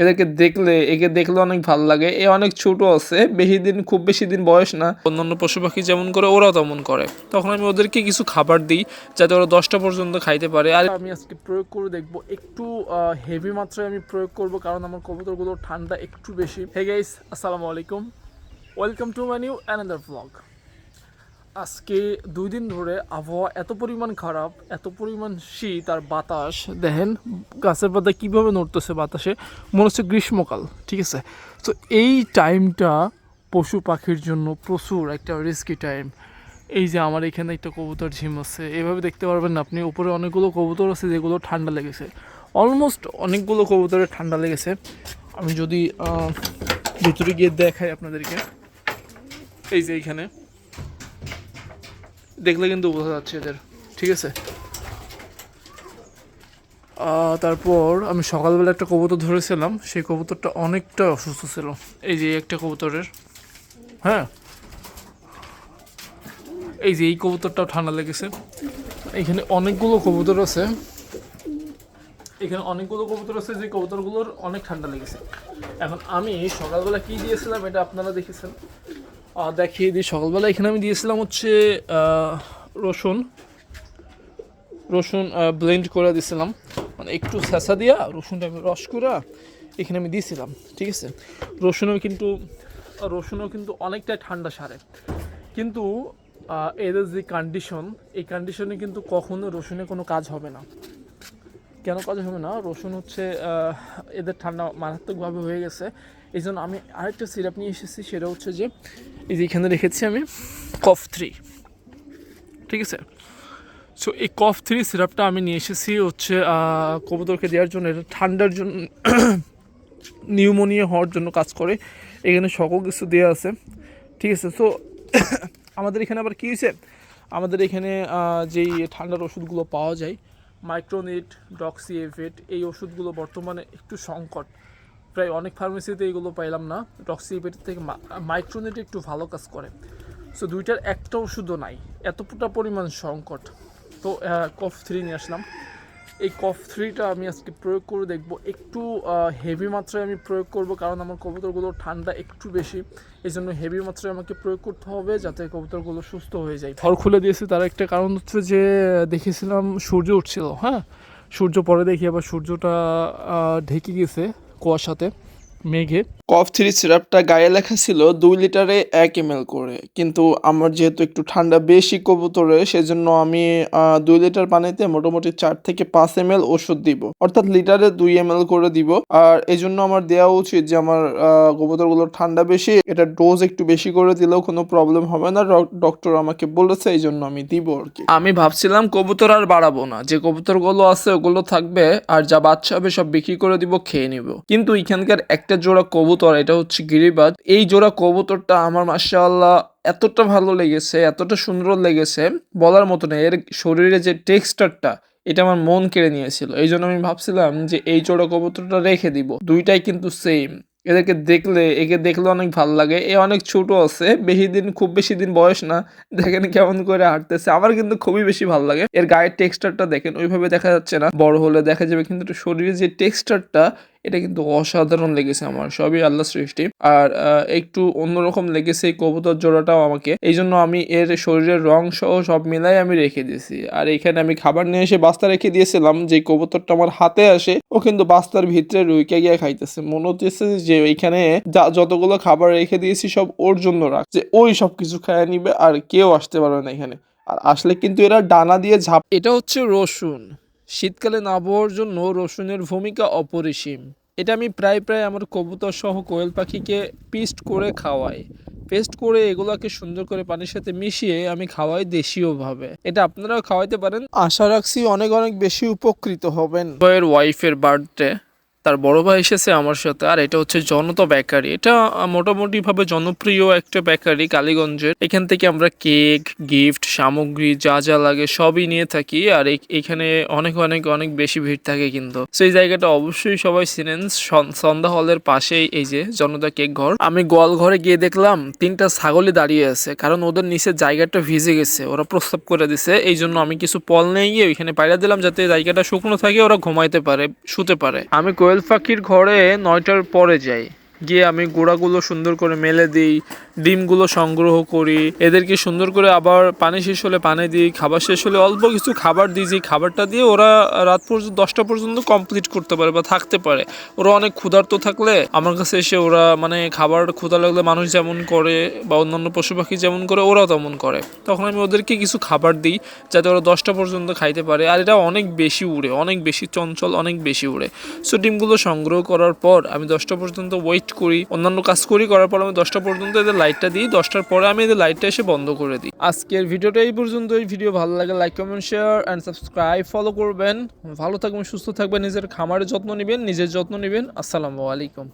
এদেরকে দেখলে একে দেখলে অনেক ভালো লাগে। এ অনেক ছোট আছে বেশি দিন খুব বেশি দিন বয়স না। অন্যান্য পশু পাখি যেমন করে ওরাও তেমন করে। তখন আমি ওদেরকে কিছু খাবার দিই যাতে ওরা দশটা পর্যন্ত খাইতে পারে। আর আমি আজকে প্রয়োগ করে দেখব একটু হেভি মাত্রায় আমি প্রয়োগ করব কারণ আমার কবুতরগুলো ঠান্ডা একটু বেশি। হে গাইস আসসালামু আলাইকুম। Welcome to my new another blog আজকে দুই দিন ধরে আবহাওয়া এত পরিমাণ খারাপ, এত পরিমাণ শীত আর বাতাস। দেখেন গাছের পাতা কীভাবে নড়তেছে বাতাসে? মনে হচ্ছে গ্রীষ্মকাল, ঠিক আছে? তো এই টাইমটা পশু পাখির জন্য প্রচুর একটা রিস্কি টাইম এই যে আমার এখানে একটা কবুতর ঝিম আছে, এভাবে দেখতে পারবেন না আপনি। উপরে অনেকগুলো কবুতর আছে যেগুলো ঠান্ডা লেগেছে। অলমোস্ট অনেকগুলো কবুতরের ঠান্ডা লেগেছে। আমি যদি ভিতরে গিয়ে দেখাই আপনাদেরকে। এই যে এইখানে। দেখলে কিন্তু বোঝা যাচ্ছে এদের। ঠিক আছে? তারপর আমি সকালবেলা একটা কবুতর ধরেছিলাম, সেই কবুতরটা অনেকটা অসুস্থ ছিল। এই যে একটা কবুতরের। হ্যাঁ? এই যে এই কবুতরটাও ঠান্ডা লেগেছে। এখানে অনেকগুলো কবুতর আছে। এখানে অনেকগুলো কবুতর আছে, যে কবুতরগুলোর অনেক ঠান্ডা লেগেছে। এখন আমি সকালবেলা কি দিয়েছিলাম, এটা আপনারা দেখেছেন। দেখিয়ে দিই সকালবেলা। এখানে আমি দিয়েছিলাম হচ্ছে রসুন। রসুন ব্লেন্ড করে দিয়েছিলাম মানে একটু ছেঁচা দিয়া রসুনটা রস করে এখানে আমি দিয়েছিলাম ঠিক আছে? রসুনও কিন্তু রসুনও কিন্তু অনেকটাই ঠান্ডা সারে। কিন্তু এদের যে কন্ডিশন এই কন্ডিশনে কিন্তু কখনো রসুনে কোনো কাজ হবে না। কেন কাজ হবে না? রসুন হচ্ছে এদের ঠান্ডা মারাত্মকভাবে হয়ে গেছে। এই জন্য আমি আরেকটা সিরাপ নিয়ে এসেছি, সেটা হচ্ছে যে, এই যে এখানে রেখেছি আমি কফ থ্রি। ঠিক আছে? সো এই কফ থ্রি সিরাপটা আমি নিয়ে এসেছি হচ্ছে কবুতরকে দেওয়ার জন্য। এটা ঠান্ডার জন্য, নিউমোনিয়া হওয়ার জন্য কাজ করে। এখানে সকল কিছু দেওয়া আছে। ঠিক আছে? সো আমাদের এখানে আবার কী হয়েছে? আমাদের এখানে যেই ঠান্ডার ওষুধগুলো পাওয়া যায় মাইক্রোনিট ডক্সিএফেট এই ওষুধগুলো বর্তমানে একটু সংকট। প্রায় অনেক ফার্মেসিতে এইগুলো পাইলাম না। ডক্সিএফেট থেকে মাইক্রোনিট একটু ভালো কাজ করে। সো দুইটার একটা ওষুধও নাই। এতটা পরিমাণ সংকট। তো কফ থ্রি নিয়ে আসলাম। এই কফ থ্রিটা আমি আজকে প্রয়োগ করে দেখব। একটু হেভি মাত্রায় আমি প্রয়োগ করব কারণ আমার কবুতরগুলো ঠান্ডা একটু বেশি। এই জন্য হেভি মাত্রায় আমাকে প্রয়োগ করতে হবে যাতে কবুতরগুলো সুস্থ হয়ে যায়। ঘর খুলে দিয়েছে, তার একটা কারণ হচ্ছে যে, দেখেছিলাম সূর্য উঠছিল হ্যাঁ? সূর্য পরে দেখি আবার সূর্যটা ঢেকে গেছে কুয়াশাতে। মেঘে। কফ থ্রি সিরাপটা গায়ে লেখা ছিল দুই লিটারে এক এম করে। কিন্তু আমার যেহেতু একটু ঠান্ডা বেশি কবুতরে সেজন্য আমি দুই লিটার পানিতে মোটামুটি চার থেকে পাঁচ এম ওষুধ দিব। অর্থাৎ লিটারে দুই এম করে দিব। আর এই জন্য আমার দেওয়া উচিত যে আমার কবুতরগুলোর ঠান্ডা বেশি এটা ডোজ একটু বেশি করে দিলেও কোনো প্রবলেম হবে না। ডক্টর আমাকে বলেছে এই জন্য আমি দিব আর কি। আমি ভাবছিলাম কবুতর আর বাড়াবো না। যে কবুতরগুলো আছে ওগুলো থাকবে আর যা বাচ্চা হবে সব বিক্রি করে দিব খেয়ে নিব। কিন্তু এখানকার একটা জোড়া কবুতর, এটা হচ্ছে গিরিবাজ। এই জোড়া কবুতরটা আমার মাশাআল্লাহ এতটা ভালো লেগেছে, এতটা সুন্দর লেগেছে, বলার মতো না এর শরীরে যে টেক্সচারটা, এটা আমার মন কেড়ে নিয়েছিল। এই জন্য আমি ভাবছিলাম যে এই জোড়া কবুতরটা রেখে দিব। দুইটাই কিন্তু সেম এদেরকে দেখলে, একে দেখলে অনেক ভালো লাগে। এ অনেক ছোট আছে, বেশি দিন, খুব বেশি দিন বয়স না। দেখেন কেমন করে হাঁটতেছে। আমার কিন্তু খুবই বেশি ভালো লাগে। এর গায়ের টেক্সচারটা দেখেন, ওইভাবে দেখা যাচ্ছে না। বড় হলে দেখা যাবে, কিন্তু শরীরের যে টেক্সচারটা এটা কিন্তু অসাধারণ লেগেছে আমার, সবই আল্লাহ সৃষ্টি। আর একটু অন্যরকম লেগেছে এই কবুতর জোড়াটাও আমাকে। এই জন্য আমি এর শরীরের রং সহ সব মিলাই আমি রেখে দিয়েছি আর এখানে আমি খাবার নিয়ে এসে বাস্তা রেখে দিয়েছিলাম যে কবুতরটা আমার হাতে আসে, ও কিন্তু বাস্তার ভিতরে রুইকে গিয়ে খাইতেছে। মনে হচ্ছে যে এইখানে যা- যতগুলো খাবার রেখে দিয়েছি, সব ওর জন্য রাখ যে ওই সব কিছু খায় নিবে, আর কেউ আসতে পারবে না এখানে। আর আসলে কিন্তু এরা ডানা দিয়ে ঝাঁপ এটা হচ্ছে রসুন। শীতকালীন আবহাওয়ার জন্য রসুনের ভূমিকা অপরিসীম। এটা আমি প্রায় প্রায় আমার কবুতর সহ কোয়েল পাখিকে পিস্ট করে খাওয়াই। পেস্ট করে এগুলাকে সুন্দর করে পানির সাথে মিশিয়ে আমি খাওয়াই দেশীয়ভাবে। এটা আপনারাও খাওয়াইতে পারেন। আশা রাখছি অনেক অনেক বেশি উপকৃত হবেন। ওয়াইফের বার্থডে তার বড় ভাই এসেছে আমার সাথে। আর এটা হচ্ছে জনতা বেকারি। এটা আহ, মোটামুটিভাবে জনপ্রিয় একটা বেকারি কালীগঞ্জের। এখান থেকে আমরা কেক গিফট সামগ্রী যা যা লাগে সবই নিয়ে থাকি। আর এখানে অনেক অনেক অনেক বেশি ভিড় থাকে কিন্তু। সেই জায়গাটা অবশ্যই সবাই চিনেন। সন- সন্ধ্যা হলের পাশেই এই যে জনতা কেক ঘর। আমি গোয়াল ঘরে গিয়ে দেখলাম তিনটা ছাগলই দাঁড়িয়ে আছে। কারণ ওদের নিচের জায়গাটা ভিজে গেছে। ওরা প্রস্তাব করে দিছে। এই জন্য আমি কিছু পল নিয়ে গিয়ে ওইখানে পাইরা দিলাম যাতে জায়গাটা শুকনো থাকে ওরা ঘুমাইতে পারে শুতে পারে। আমি কোয়েল কোয়েল পাখির ঘরে নয়টার পরে যাই। গিয়ে আমি গোড়াগুলো সুন্দর করে মেলে দিই, ডিমগুলো সংগ্রহ করি। এদেরকে সুন্দর করে আবার পানি শেষ হলে পানি দিই, খাবার শেষ হলে অল্প কিছু খাবার দিই যে খাবারটা দিয়ে ওরা রাত পর্যন্ত, দশটা পর্যন্ত কমপ্লিট করতে পারে বা থাকতে পারে। ওরা অনেক ক্ষুধার্ত থাকলে আমার কাছে এসে ওরা মানে খাবার ক্ষুধা লাগলে মানুষ যেমন করে বা অন্যান্য পশু পাখি যেমন করে, ওরাও তেমন করে। তখন আমি ওদেরকে কিছু খাবার দিই, যাতে ওরা দশটা পর্যন্ত খাইতে পারে। আর এটা অনেক বেশি উড়ে, অনেক বেশি চঞ্চল, অনেক বেশি উড়ে। সো ডিমগুলো সংগ্রহ করার পর আমি দশটা পর্যন্ত ওয়েট করি, অন্যান্য কাজ করি, করার পর আমি দশটা পর্যন্ত এদের লাইটটা দিই, দশটার পরে আমি এদের লাইটটা এসে বন্ধ করে দিই। আজকের ভিডিওটা এই পর্যন্ত এই ভিডিও ভালো লাগে like comment share and subscribe follow করবেন। ভালো থাকবেন, সুস্থ থাকবেন, নিজের খামারের যত্ন নেবেন, নিজের যত্ন নেবেন। আসসালামু আলাইকুম।